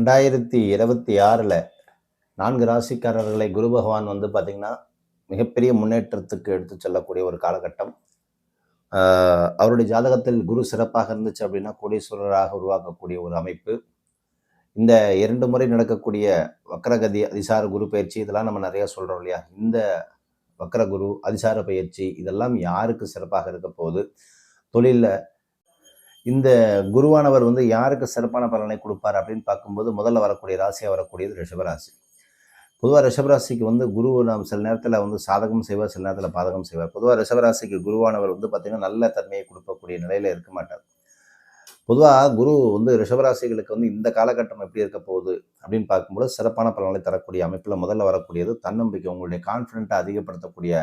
ரெண்டாயிரத்தி இருபத்தி ஆறில் நான்கு ராசிக்காரர்களை குரு பகவான் வந்து பார்த்திங்கன்னா மிகப்பெரிய முன்னேற்றத்துக்கு எடுத்து செல்லக்கூடிய ஒரு காலகட்டம். அவருடைய ஜாதகத்தில் குரு சிறப்பாக இருந்துச்சு அப்படின்னா கோடீஸ்வரராக உருவாக்கக்கூடிய ஒரு அமைப்பு. இந்த இரண்டு முறை நடக்கக்கூடிய வக்கரகதி அதிசார குரு பயிற்சி இதெல்லாம் நம்ம நிறைய சொல்கிறோம் இல்லையா? இந்த வக்கர குரு அதிசார பயிற்சி இதெல்லாம் யாருக்கு சிறப்பாக இருக்க போகுது? தொழிலில் இந்த குருவானவர் வந்து யாருக்கு சிறப்பான பலனை கொடுப்பார் அப்படின்னு பார்க்கும்போது முதல்ல வரக்கூடிய ராசியாக வரக்கூடியது ரிஷபராசி. பொதுவாக ரிஷபராசிக்கு வந்து குரு நாம் சில நேரத்தில் வந்து சாதகம் செய்வார் சில நேரத்தில் பாதகம் செய்வார். பொதுவாக ரிஷபராசிக்கு குருவானவர் வந்து பார்த்திங்கன்னா நல்ல தன்மையை கொடுக்கக்கூடிய நிலையில் இருக்க மாட்டார். பொதுவாக குரு வந்து ரிஷபராசிகளுக்கு வந்து இந்த காலகட்டம் எப்படி இருக்க போகுது அப்படின்னு பார்க்கும்போது சிறப்பான பலன்களை தரக்கூடிய அமைப்பில் முதல்ல வரக்கூடியது தன்னம்பிக்கை உங்களுடைய கான்ஃபிடென்ட்டை அதிகப்படுத்தக்கூடிய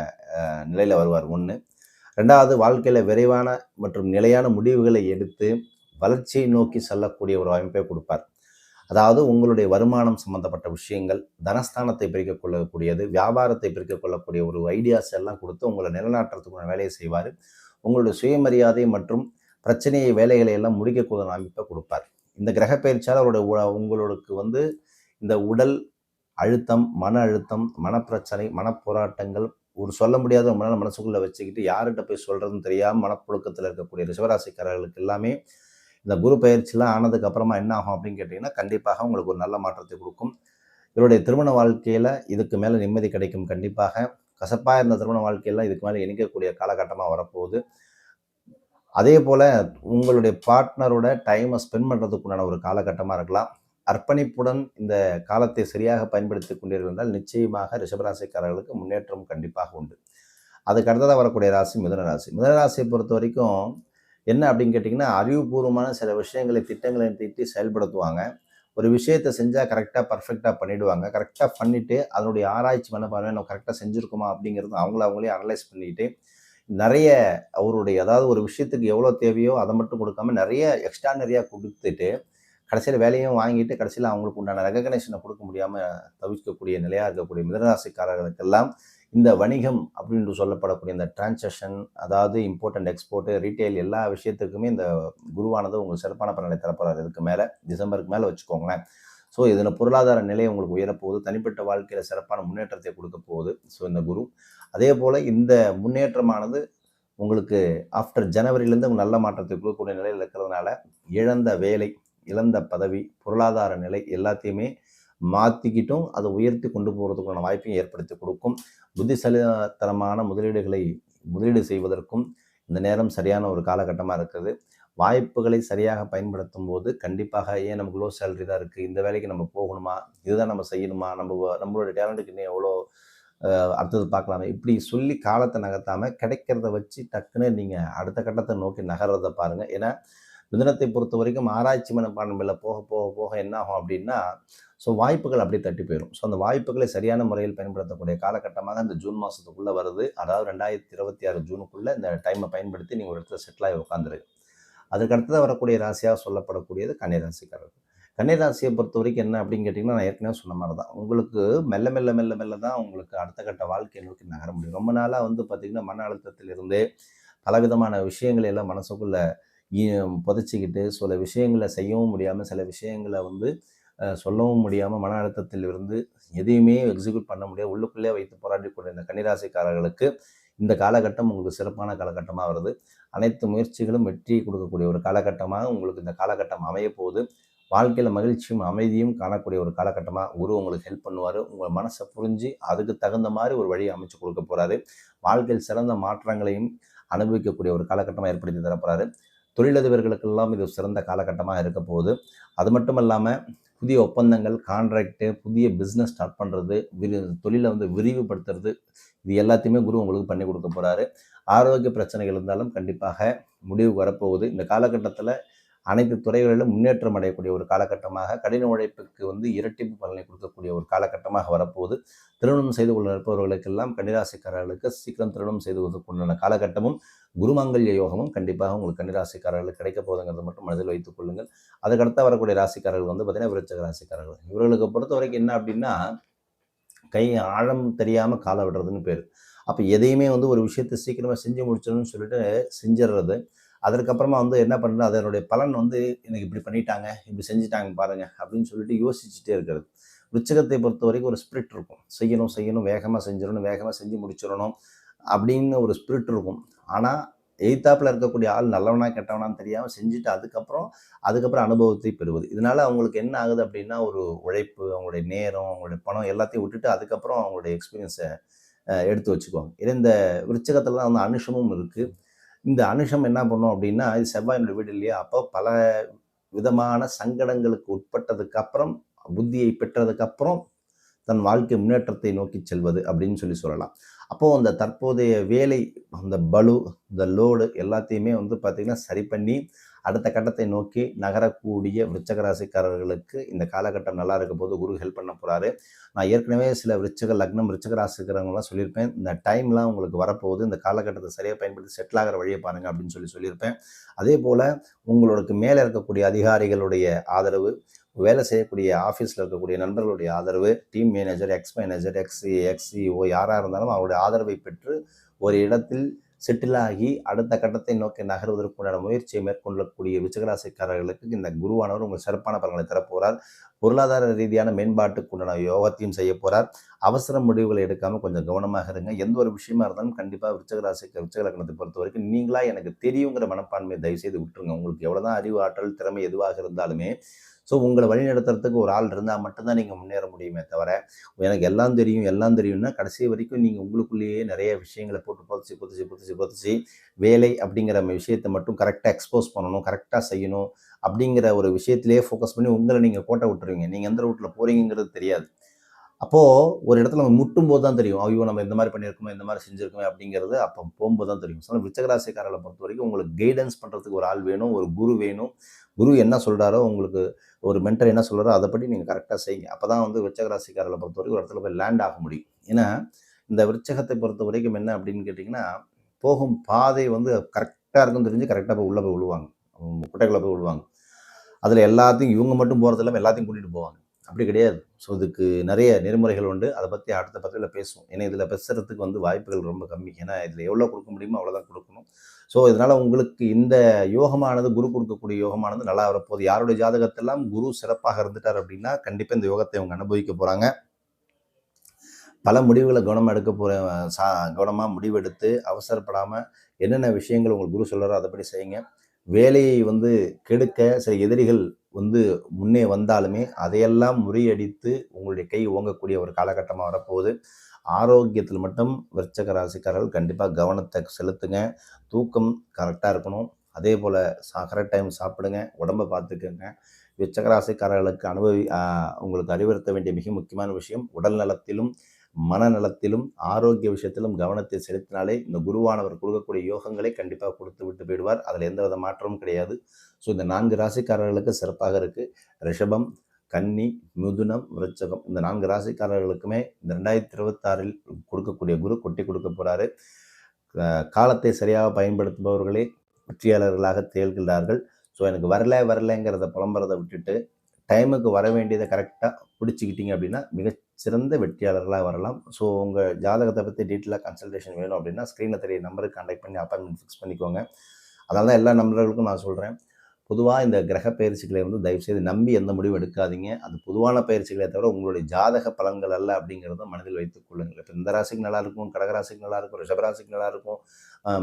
நிலையில் வருவார். ஒன்று ரெண்டாவது வாழ்க்கையில் விரைவான மற்றும் நிலையான முடிவுகளை எடுத்து வளர்ச்சியை நோக்கி செல்லக்கூடிய ஒரு அமைப்பை கொடுப்பார். அதாவது உங்களுடைய வருமானம் சம்பந்தப்பட்ட விஷயங்கள் தனஸ்தானத்தை பிரிக்க கொள்ளக்கூடியது வியாபாரத்தை பிரிக்க கொள்ளக்கூடிய ஒரு ஐடியாஸ் எல்லாம் கொடுத்து உங்களை நிலநாட்டுறதுக்குள்ள வேலையை செய்வார். உங்களுடைய சுயமரியாதை மற்றும் பிரச்சனையை வேலைகளை எல்லாம் முடிக்கக்கூடிய அமைப்பை கொடுப்பார். இந்த கிரக பயிற்சியால் அவருடைய உ- உங்களுக்கு வந்து இந்த உடல் அழுத்தம் மன அழுத்தம் மனப்பிரச்சனை மனப்போராட்டங்கள் ஒரு சொல்ல முடியாத ரொம்ப நாள் மனசுக்குள்ளே வச்சுக்கிட்டு யார்கிட்ட போய் சொல்கிறதுன்னு தெரியாமல் மனப்புழுக்கத்தில் இருக்கக்கூடிய ரிஷபராசிக்காரர்களுக்கு எல்லாமே இந்த குரு பயிற்சிலாம் ஆனதுக்கு அப்புறமா என்ன ஆகும் அப்படின்னு கேட்டிங்கன்னா கண்டிப்பாக உங்களுக்கு ஒரு நல்ல மாற்றத்தை கொடுக்கும். இவருடைய திருமண வாழ்க்கையில் இதுக்கு மேலே நிம்மதி கிடைக்கும். கண்டிப்பாக கசப்பாக இருந்த திருமண வாழ்க்கையெல்லாம் இதுக்கு மேலே இணைக்கக்கூடிய காலகட்டமாக வரப்போகுது. அதே போல் உங்களுடைய பார்ட்னரோட டைமை ஸ்பெண்ட் பண்ணுறதுக்குண்டான ஒரு காலகட்டமாக இருக்கலாம். அர்ப்பணிப்புடன் இந்த காலத்தை சரியாக பயன்படுத்தி கொண்டீர்கள் என்றால் நிச்சயமாக ரிஷபராசிக்காரர்களுக்கு முன்னேற்றம் கண்டிப்பாக உண்டு. அதுக்கு அடுத்ததாக வரக்கூடிய ராசி மிதனராசி ராசி. ராசியை பொறுத்த வரைக்கும் என்ன அப்படின்னு கேட்டிங்கன்னா அறிவுபூர்வமான சில விஷயங்களை திட்டங்களை தீட்டி செயல்படுத்துவாங்க. ஒரு விஷயத்தை செஞ்சால் கரெக்டாக பர்ஃபெக்டாக பண்ணிவிடுவாங்க கரெக்டாக பண்ணிவிட்டு அதனுடைய ஆராய்ச்சி பண்ண பாருங்க நம்ம கரெக்டாக செஞ்சுருக்கோமா அப்படிங்கிறது அவங்கள அவங்களே அனலைஸ் பண்ணிவிட்டு நிறைய அவருடைய அதாவது ஒரு விஷயத்துக்கு எவ்வளோ தேவையோ அதை மட்டும் கொடுக்காம நிறைய எக்ஸ்ட்ரானரியாக கொடுத்துட்டு கடைசியில் வேலையும் வாங்கிட்டு கடைசியில் அவங்களுக்கு உண்டான ரெகக்னேஷனை கொடுக்க முடியாமல் தவிர்க்கக்கூடிய நிலையாக இருக்கக்கூடிய மிதராசிக்காரர்களுக்கெல்லாம் இந்த வணிகம் அப்படின்னு சொல்லப்படக்கூடிய இந்த டிரான்சாக்ஷன் அதாவது இம்போர்ட் எக்ஸ்போர்ட் ரீட்டைல் எல்லா விஷயத்துக்குமே இந்த குருவானது உங்களுக்கு சிறப்பான பலனை தரப்போறாரு. இதுக்கு மேலே டிசம்பருக்கு மேலே வச்சுக்கோங்களேன். ஸோ இதில் பொருளாதார நிலை உங்களுக்கு உயரப்போகுது. தனிப்பட்ட வாழ்க்கையில் சிறப்பான முன்னேற்றத்தை கொடுக்க போகுது. ஸோ இந்த குரு. அதே போல் இந்த முன்னேற்றமானது உங்களுக்கு ஆஃப்டர் ஜனவரியிலேருந்து நல்ல மாற்றத்தை கொடுக்கக்கூடிய நிலையில் இருக்கிறதுனால இழந்த வேலை இழந்த பதவி பொருளாதார நிலை எல்லாத்தையுமே மாற்றிக்கிட்டும் அதை உயர்த்தி கொண்டு போகிறதுக்கான வாய்ப்பையும் ஏற்படுத்தி கொடுக்கும். புத்திசாலித்தனமான முதலீடுகளை முதலீடு செய்வதற்கும் இந்த நேரம் சரியான ஒரு காலகட்டமாக இருக்குது வாய்ப்புகளை சரியாக பயன்படுத்தும் போது கண்டிப்பாக ஏன் நமக்கு லோ சேலரி தான் இருக்குது இந்த வேலைக்கு நம்ம போகணுமா? இதுதான் நம்ம செய்யணுமா? நம்ம நம்மளோட டேலண்ட்டுக்கு இன்னும் எவ்வளோ அடுத்தது பார்க்கலாமே. இப்படி சொல்லி காலத்தை நகர்த்தாமல் கிடைக்கிறத வச்சு டக்குன்னு நீங்கள் அடுத்த கட்டத்தை நோக்கி நகர்றதை பாருங்கள் ஏன்னா மிதனத்தை பொறுத்த வரைக்கும் ஆராய்ச்சி மனப்பான்மையில் போக போக போக என்ன ஆகும் அப்படின்னா ஸோ வாய்ப்புகள் அப்படியே தட்டி போயிடும் ஸோ அந்த வாய்ப்புகளை சரியான முறையில் பயன்படுத்தக்கூடிய காலகட்டமாக இந்த ஜூன் மாதத்துக்குள்ளே வருது. அதாவது ரெண்டாயிரத்தி இருபத்தி ஆறு ஜூனுக்குள்ளே இந்த டைமை பயன்படுத்தி நீங்கள் ஒரு இடத்துல செட்டில் ஆகி உட்காந்துரு அதுக்கடுத்ததாக வரக்கூடிய ராசியாக சொல்லப்படக்கூடியது கன்னிராசிக்காரர்கள். கன்னிராசியை பொறுத்த வரைக்கும் என்ன அப்படின்னு கேட்டிங்கன்னா நான் ஏற்கனவே சொன்ன மாதிரி தான் உங்களுக்கு மெல்ல மெல்ல மெல்ல மெல்ல தான் உங்களுக்கு அடுத்த கட்ட வாழ்க்கையை நோக்கி நகர முடியும். ரொம்ப நாளாக வந்து பார்த்திங்கன்னா மன அழுத்தத்திலிருந்து பலவிதமான விஷயங்களை எல்லாம் மனசுக்குள்ளே புதைச்சிக்கிட்டு சில விஷயங்களை செய்யவும் முடியாமல் சில விஷயங்களை வந்து சொல்லவும் முடியாமல் மன அழுத்தத்தில் இருந்து எதையுமே எக்ஸிக்யூட் பண்ண முடியாது. உள்ளுக்குள்ளே வைத்து போராடி கொண்ட இந்த கன்னிராசிக்காரர்களுக்கு இந்த காலகட்டம் உங்களுக்கு சிறப்பான காலகட்டமாக வருது. அனைத்து முயற்சிகளும் வெற்றி கொடுக்கக்கூடிய ஒரு காலகட்டமாக உங்களுக்கு இந்த காலகட்டம் அமைய போகுது. வாழ்க்கையில் மகிழ்ச்சியும் அமைதியும் காணக்கூடிய ஒரு காலகட்டமாக குரு உங்களுக்கு ஹெல்ப் பண்ணுவார். உங்கள் மனசை புரிஞ்சு அதுக்கு தகுந்த மாதிரி ஒரு வழியை அமைச்சு கொடுக்க போகிறாரு வாழ்க்கையில் சிறந்த மாற்றங்களையும் அனுபவிக்கக்கூடிய ஒரு காலகட்டமாக ஏற்படுத்தி தரப்போகிறாரு தொழிலதிபர்களுக்கெல்லாம் இது சிறந்த காலகட்டமாக இருக்க போகுது. அது மட்டும் இல்லாமல் புதிய ஒப்பந்தங்கள் கான்ட்ராக்டு புதிய பிஸ்னஸ் ஸ்டார்ட் பண்ணுறது விரி தொழிலை வந்து விரிவுபடுத்துறது இது எல்லாத்தையுமே குரு உங்களுக்கு பண்ணி கொடுக்க போகிறாரு ஆரோக்கிய பிரச்சனைகள் இருந்தாலும் கண்டிப்பாக முடிவுக்கு வரப்போகுது. இந்த காலகட்டத்தில் அனைத்து துறைகளிலும் முன்னேற்றம் அடையக்கூடிய ஒரு காலகட்டமாக கடின உழைப்புக்கு வந்து இரட்டிப்பு பலனை கொடுக்கக்கூடிய ஒரு காலகட்டமாக வரப்போகுது. திருமணம் செய்து கொள்ள இருப்பவர்களுக்கெல்லாம் கன்னிராசிக்காரர்களுக்கு சீக்கிரம் திருமணம் செய்து கொள்வதற்குண்டான காலகட்டமும் குருமங்கல்ய யோகமும் கண்டிப்பாக உங்களுக்கு கன்னிராசிக்காரர்களுக்கு கிடைக்க போதுங்கிறத மட்டும் மனதில் வைத்துக் கொள்ளுங்கள். அதுக்கடுத்த வரக்கூடிய ராசிக்காரர்கள் வந்து பார்த்தீங்கன்னா விருச்சக ராசிக்காரர்கள். இவர்களுக்கு பொறுத்த வரைக்கும் என்ன அப்படின்னா கை ஆழம் தெரியாமல் காலை விடுறதுன்னு பேர். அப்போ எதையுமே வந்து ஒரு விஷயத்தை சீக்கிரமாக செஞ்சு முடிச்சிடணும்னு சொல்லிட்டு செஞ்சிடுறது. அதற்கப்புறமா வந்து என்ன பண்ணுறது அதனுடைய பலன் வந்து எனக்கு இப்படி பண்ணிட்டாங்க இப்படி செஞ்சுட்டாங்க பாருங்க அப்படின்னு சொல்லிட்டு யோசிச்சுட்டே இருக்கிறது. விருச்சகத்தை பொறுத்த வரைக்கும் ஒரு ஸ்பிரிட் இருக்கும். செய்யணும் செய்யணும் வேகமாக செஞ்சிடணும் வேகமாக செஞ்சு முடிச்சிடணும் அப்படின்னு ஒரு ஸ்பிரிட் இருக்கும். ஆனால் எய்த்தாப்பில் இருக்கக்கூடிய ஆள் நல்லவனா கெட்டவனான்னு தெரியாமல் செஞ்சுட்டு அதுக்கப்புறம் அதுக்கப்புறம் அனுபவத்தை பெறுவது. இதனால அவங்களுக்கு என்ன ஆகுது அப்படின்னா ஒரு உழைப்பு அவங்களுடைய நேரம் அவங்களுடைய பணம் எல்லாத்தையும் விட்டுட்டு அதுக்கப்புறம் அவங்களுடைய எக்ஸ்பீரியன்ஸை எடுத்து வச்சுக்குவாங்க. இது இந்த விருச்சகத்தில் தான் வந்து அனுஷமும் இருக்குது இந்த அனுஷம் என்ன பண்ணும் அப்படின்னா இது செவ்வாயினுடைய வீடு இல்லையா? அப்போ பல விதமான சங்கடங்களுக்கு உட்பட்டதுக்கு அப்புறம் புத்தியை பெற்றதுக்கப்புறம் தன் வாழ்க்கை முன்னேற்றத்தை நோக்கி செல்வது அப்படின்னு சொல்லி சொல்லலாம். அப்போது அந்த தற்போதைய வேலை அந்த பலு இந்த லோடு எல்லாத்தையுமே வந்து பார்த்திங்கன்னா சரி பண்ணி அடுத்த கட்டத்தை நோக்கி நகரக்கூடிய விருச்சக ராசிக்காரர்களுக்கு இந்த காலகட்டம் நல்லா இருக்க போது குரு ஹெல்ப் பண்ண போகிறாரு நான் ஏற்கனவே சில விருச்சக லக்னம் விருச்சக ராசிக்கிறவங்களாம் சொல்லியிருப்பேன். இந்த டைம்லாம் உங்களுக்கு வரப்போகுது. இந்த காலகட்டத்தை சரியாக பயன்படுத்தி செட்டில் ஆகிற வழியை பாருங்கள் அப்படின்னு சொல்லி சொல்லியிருப்பேன். அதே போல் உங்களுக்கு மேலே இருக்கக்கூடிய அதிகாரிகளுடைய ஆதரவு வேலை செய்யக்கூடிய ஆஃபீஸில் இருக்கக்கூடிய நண்பர்களுடைய ஆதரவு டீம் மேனேஜர் எக்ஸ் மேனேஜர் எக்ஸி எக்ஸ்இஓ யாராக இருந்தாலும் அவருடைய ஆதரவை பெற்று ஒரு இடத்தில் செட்டில் ஆகி அடுத்த கட்டத்தை நோக்கி நகர்வதற்குண்டான முயற்சியை மேற்கொள்ளக்கூடிய விச்சகராசிக்காரர்களுக்கு இந்த குருவானவர் உங்கள் சிறப்பான பலன்களை தரப்போகிறார். பொருளாதார ரீதியான மேம்பாட்டுக்கு உண்டான யோகத்தையும் செய்ய போகிறார் அவசர முடிவுகளை எடுக்காமல் கொஞ்சம் கவனமாக இருங்க. எந்த ஒரு விஷயமா இருந்தாலும் கண்டிப்பாக விருச்சகராசிக்கு விருச்சகலக்கணத்தை பொறுத்த வரைக்கும் நீங்களா எனக்கு தெரியுங்கிற மனப்பான்மையை தயவுசெய்து விட்டுருங்க. உங்களுக்கு எவ்வளோதான் அறிவு ஆற்றல் திறமை எதுவாக இருந்தாலுமே ஸோ உங்களை வழிநடத்துறதுக்கு ஒரு ஆள் இருந்தால் மட்டும்தான் நீங்கள் முன்னேற முடியுமே தவிர எனக்கு எல்லாம் தெரியும் எல்லாம் தெரியும்னா கடைசி வரைக்கும் நீங்கள் உங்களுக்குள்ளேயே நிறைய விஷயங்களை போட்டு புதைச்சி புதைச்சி புதைச்சி புதைச்சி வேலை அப்படிங்கிற விஷயத்தை மட்டும் கரெக்டாக எக்ஸ்போஸ் பண்ணணும் கரெக்டாக செய்யணும். அப்படிங்கிற ஒரு விஷயத்திலேயே ஃபோக்கஸ் பண்ணி உங்களை நீங்கள் கோட்டை விட்டுருவீங்க. நீங்கள் எந்த ரூட்டில் போகிறீங்கிறது தெரியாது. அப்போது ஒரு இடத்துல நம்ம முட்டும் போது தான் தெரியும். ஐயோ நம்ம இந்த மாதிரி பண்ணியிருக்கோமே இந்த மாதிரி செஞ்சுருக்கோமே அப்படிங்கிறது அப்போ போகும்போது தான் தெரியும். ஸோ விச்சகராசிக்காரர்களை பொறுத்த வரைக்கும் உங்களுக்கு கைடன்ஸ் பண்ணுறதுக்கு ஒரு ஆள் வேணும் ஒரு குரு வேணும். குரு என்ன சொல்கிறாரோ உங்களுக்கு ஒரு மென்டர் என்ன சொல்கிறாரோ அதை பற்றி நீங்கள் கரெக்டாக செய்யுங்க. அப்போ தான் வந்து விச்சகராசிக்காரர்களை பொறுத்த வரைக்கும் ஒரு இடத்துல போய் லேண்ட் ஆக முடியும். ஏன்னா இந்த விருச்சகத்தை பொறுத்த வரைக்கும் என்ன அப்படின்னு கேட்டிங்கன்னா போகும் பாதை வந்து கரெக்டாக இருக்குன்னு தெரிஞ்சு கரெக்டாக போய் உள்ளே போய் விழுவாங்க குட்டைக்குள்ளே போய் விடுவாங்க அதில் எல்லாத்தையும் இவங்க மட்டும் போகிறது இல்லாமல் எல்லாத்தையும் கூட்டிகிட்டு போவாங்க. அப்படி கிடையாது. ஸோ இதுக்கு நிறைய நெறிமுறைகள் உண்டு. அதை பற்றி அடுத்த பத்திரிகையில் பேசுவோம். ஏன்னா இதில் பேசுகிறதுக்கு வந்து வாய்ப்புகள் ரொம்ப கம்மி. ஏன்னா இதில் எவ்வளோ கொடுக்க முடியுமோ அவ்வளோதான் கொடுக்கணும். ஸோ இதனால் உங்களுக்கு இந்த யோகமானது குரு கொடுக்கக்கூடிய யோகமானது நல்லா வரப்போகுது. யாருடைய ஜாதகத்தெல்லாம் குரு சிறப்பாக இருந்துட்டார் அப்படின்னா கண்டிப்பாக இந்த யோகத்தை அவங்க அனுபவிக்க போகிறாங்க பல முடிவுகளை கவனமாக எடுக்க போகிற சா கவனமாக முடிவெடுத்து அவசரப்படாமல் என்னென்ன விஷயங்கள் உங்களுக்கு குரு சொல்கிறாரோ அதைப்படி செய்யுங்க. வேலையை வந்து கெடுக்க சில எதிரிகள் வந்து முன்னே வந்தாலுமே அதையெல்லாம் முறியடித்து உங்களுடைய கை ஓங்கக்கூடிய ஒரு காலகட்டமாக வரப்போகுது. ஆரோக்கியத்தில் மட்டும் விருச்சக ராசிக்காரர்கள் கண்டிப்பாக கவனத்தை செலுத்துங்க. தூக்கம் கரெக்டாக இருக்கணும். அதே போல் சா கரெக்ட் டைம் சாப்பிடுங்க. உடம்பை பார்த்துக்கோங்க. விச்சகராசிக்காரர்களுக்கு அனுபவி உங்களுக்கு அறிவுறுத்த வேண்டிய மிக முக்கியமான விஷயம் உடல் நலத்திலும் மனநலத்திலும் ஆரோக்கிய விஷயத்திலும் கவனத்தை செலுத்தினாலே இந்த குருவானவர் கொடுக்கக்கூடிய யோகங்களை கண்டிப்பாக கொடுத்து விட்டு போயிடுவார். அதில் எந்த வித மாற்றமும் கிடையாது. ஸோ இந்த நான்கு ராசிக்காரர்களுக்கு சிறப்பாக இருக்குது ரிஷபம் கன்னி மிதுனம் விருச்சகம். இந்த நான்கு ராசிக்காரர்களுக்குமே இந்த ரெண்டாயிரத்தி இருபத்தாறில் கொடுக்கக்கூடிய குரு கொட்டி கொடுக்க போகிறாரு காலத்தை சரியாக பயன்படுத்துபவர்களே வெற்றியாளர்களாக திகழ்கிறார்கள் ஸோ எனக்கு வரல வரலைங்கிறத புலம்புறதை விட்டுட்டு டைமுக்கு வர வேண்டியதை கரெக்டாக பிடிச்சிக்கிட்டீங்க அப்படின்னா மிக சிறந்த வெற்றியாளர்களாக வரலாம். ஸோ உங்கள் ஜாதகத்தை பற்றி டீட்டெயிலாக கன்சல்டேஷன் வேணும் அப்படின்னா ஸ்க்ரீனில் தெரிய நம்பருக்கு கான்டாக்ட் பண்ணி அப்பாயின்மெண்ட் ஃபிக்ஸ் பண்ணிக்கோங்க. அதனால தான் எல்லா நம்பர்களுக்கும் நான் சொல்கிறேன் பொதுவாக இந்த கிரக பயிற்சிகளை வந்து தயவுசெய்து நம்பி எந்த முடிவும் எடுக்காதீங்க. அது பொதுவான பயிற்சிகளை தவிர உங்களுடைய ஜாதக பலன்கள் அல்ல அப்படிங்கிறத மனதில் வைத்துக் கொள்ளுங்கள். இப்போ இந்த ராசிக்கு நல்லா இருக்கும் கடகராசிக்கு நல்லா இருக்கும் ரிஷபராசிக்கு நல்லா இருக்கும்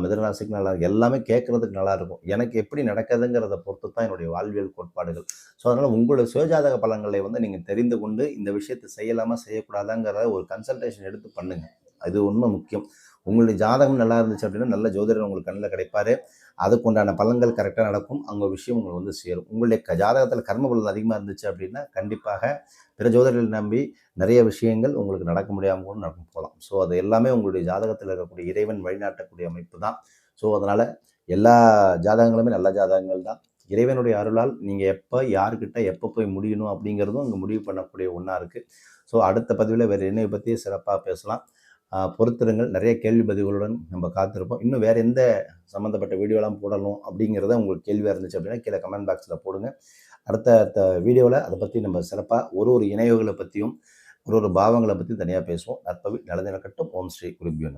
மிதனராசிக்கு நல்லா இருக்கும். எல்லாமே கேட்குறதுக்கு நல்லா இருக்கும். எனக்கு எப்படி நடக்குதுங்கிறத பொறுத்து தான் என்னுடைய வாழ்வியல் கோட்பாடுகள். ஸோ அதனால் உங்களுடைய சுயஜாதக பலன்களை வந்து நீங்கள் தெரிந்து கொண்டு இந்த விஷயத்தை செய்யலாமா செய்யக்கூடாதாங்கிற ஒரு கன்சல்டேஷன் எடுத்து பண்ணுங்கள் அது உண்மை முக்கியம். உங்களுடைய ஜாதகம் நல்லா இருந்துச்சு அப்படின்னா நல்ல ஜோதிடர் உங்களுக்கு கண்ணில் கிடைப்பாரு. அதுக்கு உண்டான பலன்கள் கரெக்டாக நடக்கும். அங்கே விஷயம் உங்களுக்கு வந்து சேரும். உங்களுடைய ஜாதகத்தில் கர்ம பலன் அதிகமாக இருந்துச்சு அப்படின்னா கண்டிப்பாக பிற ஜோதிடர்கள் நம்பி நிறைய விஷயங்கள் உங்களுக்கு நடக்க முடியாமல் கூட நடக்கும் போகலாம். ஸோ அது எல்லாமே உங்களுடைய ஜாதகத்தில் இருக்கக்கூடிய இறைவன் வழிநாட்டக்கூடிய அமைப்பு தான். ஸோ அதனால் எல்லா ஜாதகங்களுமே நல்ல ஜாதகங்கள் தான். இறைவனுடைய அருளால் நீங்கள் எப்போ யாருக்கிட்ட எப்போ போய் முடியணும் அப்படிங்கிறதும் அங்கே முடிவு பண்ணக்கூடிய ஒன்றா இருக்குது ஸோ அடுத்த பதிவில் வேறு என்னை பற்றியே சிறப்பாக பேசலாம். பொறுத்திருங்கள் நிறைய கேள்வி பதிவுகளுடன் நம்ம காத்திருப்போம். இன்னும் வேறு எந்த சம்மந்தப்பட்ட வீடியோலாம் போடணும் அப்படிங்கிறத உங்களுக்கு கேள்வியாக இருந்துச்சு அப்படின்னா கீழே கமெண்ட் பாக்ஸில் போடுங்க. அடுத்த அடுத்த வீடியோவில் அதை பற்றி நம்ம சிறப்பாக ஒரு ஒரு இணைவுகளை பற்றியும் ஒரு ஒரு பாவங்களை பற்றி தனியாக பேசுவோம். நற்பவி நடந்திருக்கட்டும் ஓம் ஸ்ரீ குருபியோ